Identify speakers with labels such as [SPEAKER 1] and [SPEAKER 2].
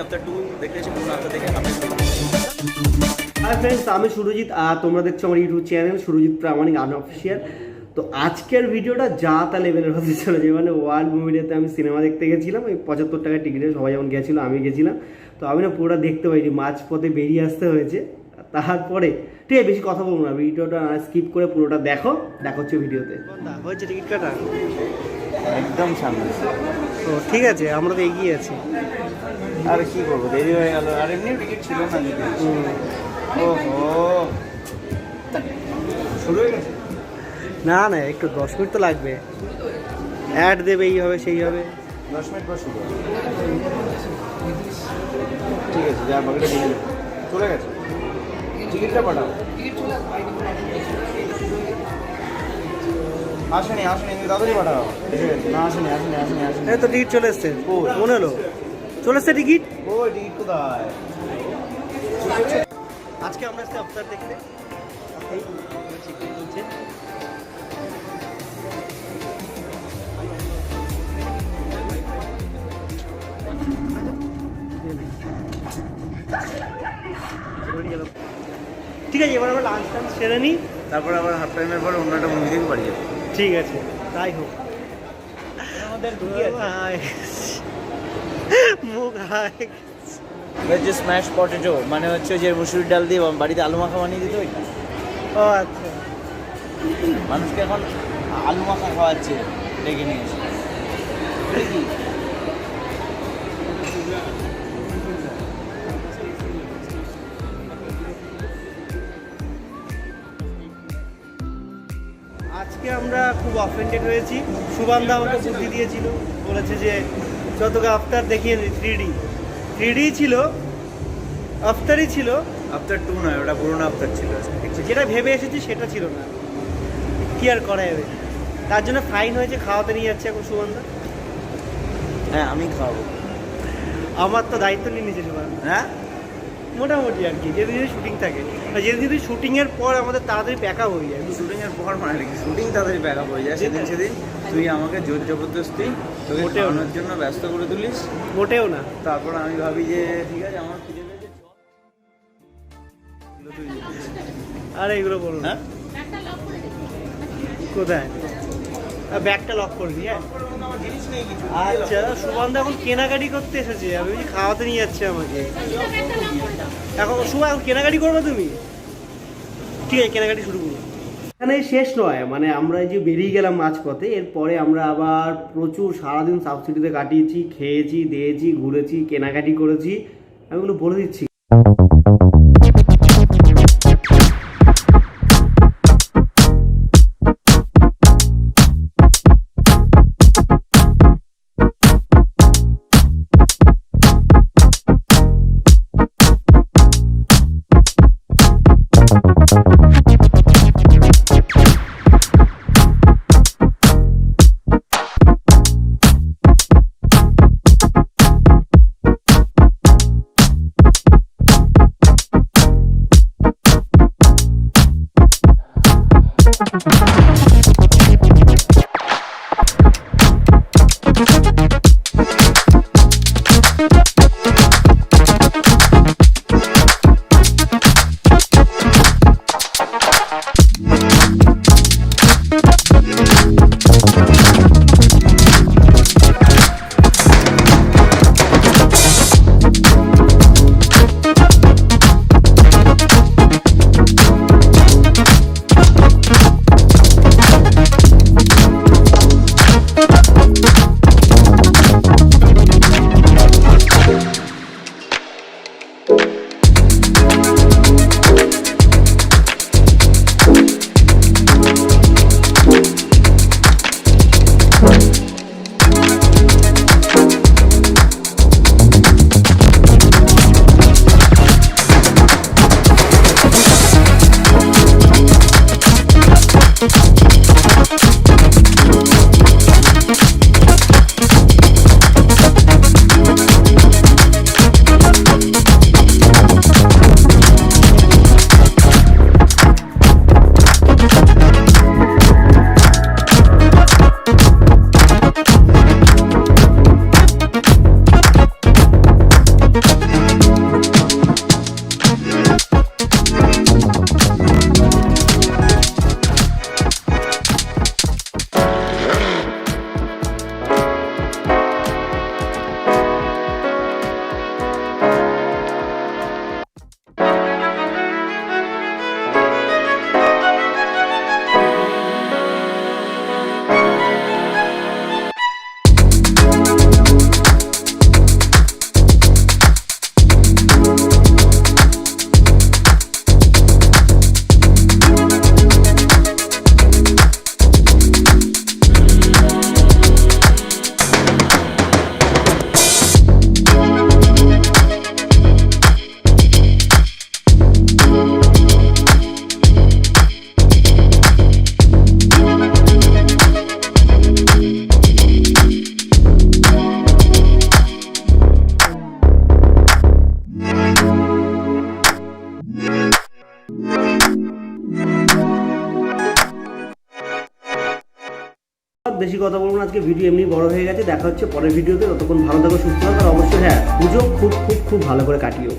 [SPEAKER 1] After
[SPEAKER 2] hi friends আমি সুরজিৎ আর তোমরা দেখছ আমার YouTube channel Surajit Pramanik unofficial তো আজকের ভিডিওটা যা তা লেভেলের হতে চলেছে। মানে ওয়ার্ল্ড মুভিটাতে আমি সিনেমা দেখতে গেছিলাম ওই পঁচাত্তর টাকা টিকিটে সবাই যেমন গেছিল আমি গেছিলাম। তো আমি না পুরোটা দেখতে পাইনি মাঝ পথে বেরিয়ে আসতে হয়েছে। তারপরে ঠিক আছে বেশি কথা বলব না ভিডিওটা স্কিপ করে পুরোটা দেখো দেখো হচ্ছে ভিডিওতে। হয়েছে টিকিট কাটা?
[SPEAKER 1] একদম সামনে।
[SPEAKER 2] তো ঠিক আছে আমরা তো এগিয়ে আছি।
[SPEAKER 1] আর কি করব দেরি হয়ে গেল। আর এমনি টিকিট ছিল না ওহো। শুরু হয়ে গেছে?
[SPEAKER 2] না না একটু দশ মিনিট তো লাগবে। অ্যাড দেবে এই হবে সেই হবে।
[SPEAKER 1] দশ মিনিট পর শুরু ঠিক আছে যা বাকিটা চলে গেছে? টিকিটটা পাঠাও। আসেনি আসেনি তাড়াতাড়ি পাঠাও। ঠিক আছে না আসেনি আসেনি আসেনি আসেনি।
[SPEAKER 2] এই তো টিকিট চলে এসছে? মনে হলো। চলে এসছে টিকিট?
[SPEAKER 1] ওই টিকিট কোথায়?
[SPEAKER 2] আজকে আমরা এসছি আফতার দেখতে। টিকিট চলছে। ঠিক আছে এবার আমরা লাঞ্চ টাঞ্চ সেরে নিই।
[SPEAKER 1] তারপর আবার হাফ টাইমের পর অন্য একটা মুভি দেখে বাড়ি যাব।
[SPEAKER 2] ঠিক আছে তাই হোক।
[SPEAKER 1] আমাদের
[SPEAKER 2] হাই মুখ হাই।
[SPEAKER 1] যে স্ম্যাশ পটেটো মানে হচ্ছে যে মুসুরির ডাল দিয়ে বাড়িতে আলু মাখা বানিয়ে দিত ওইটা
[SPEAKER 2] ও আচ্ছা।
[SPEAKER 1] মানুষকে এখন আলু মাখা খাওয়াচ্ছে ডেকে নিয়ে
[SPEAKER 2] আজকে আমরা খুব অফেন্ডেড হয়েছি। সুবান্ধা আমাকে বুদ্ধি দিয়েছিল বলেছে যে যতকে আফতার দেখিয়ে নি থ্রি ডি থ্রি ডি ছিল আফতারই ছিল।
[SPEAKER 1] আফতার টু নয় ওটা পুরোনো আফতার ছিল।
[SPEAKER 2] যেটা ভেবে এসেছি সেটা ছিল না। কি আর করা যাবে? তার জন্য ফাইন হয়েছে খাওয়াতে নিয়ে যাচ্ছে এখন সুগন্ধা
[SPEAKER 1] হ্যাঁ আমি খাওয়াবো।
[SPEAKER 2] আমার তো দায়িত্ব নিয়ে নিয়েছে সুগন্ধা
[SPEAKER 1] হ্যাঁ?
[SPEAKER 2] মোটামুটি আর কি যেদিন শুটিং থাকে। যেদিন যেদিন শুটিংয়ের পর আমাদের তাড়াতাড়ি প্যাকআপ হয়ে যায়।
[SPEAKER 1] শুটিংয়ের পর মানে কি? শুটিং তাড়াতাড়ি প্যাকআপ হয়ে যায় সেদিন সেদিন তুই আমাকে জোর জবরদস্তি তোকে ওনার জন্য ব্যস্ত করে তুলিস।
[SPEAKER 2] মোটেও না।
[SPEAKER 1] তারপর আমি ভাবি যে ঠিক আছে আমার খুঁজে
[SPEAKER 2] আর এগুলো বলো না।
[SPEAKER 1] হ্যাঁ?
[SPEAKER 2] কোথায়? ব্যাগটা লক করবি হ্যাঁ। আচ্ছা সুগন্ধা এখন কেনাকাটি করতে এসেছে, আমি খাওয়াতে নিয়ে যাচ্ছে আমাকে। এখন সুমা এখন কেনাকাটি করবে তুমি? ঠিক আছে, কেনাকাটি শুরু করব এখানে শেষ নয় মানে আমরা যে বেরিয়ে গেলাম মাঝপথে এরপরে আমরা আবার প্রচুর সারাদিন সাবসিডিতে কাটিয়েছি, খেয়েছি, দিয়েছি, ঘুরেছি, কেনাকাটি করেছি, আমি ওগুলো বলে দিচ্ছি। বেশি কথা বলব না, আজকে ভিডিও এমনি বড় হয়ে গেছে, দেখা হচ্ছে পরের ভিডিওতে ততক্ষণ ভালো থাকো, সুস্থ থাকো, আর অবশ্যই হ্যাঁ পুজো খুব খুব খুব ভালো করে কাটিও।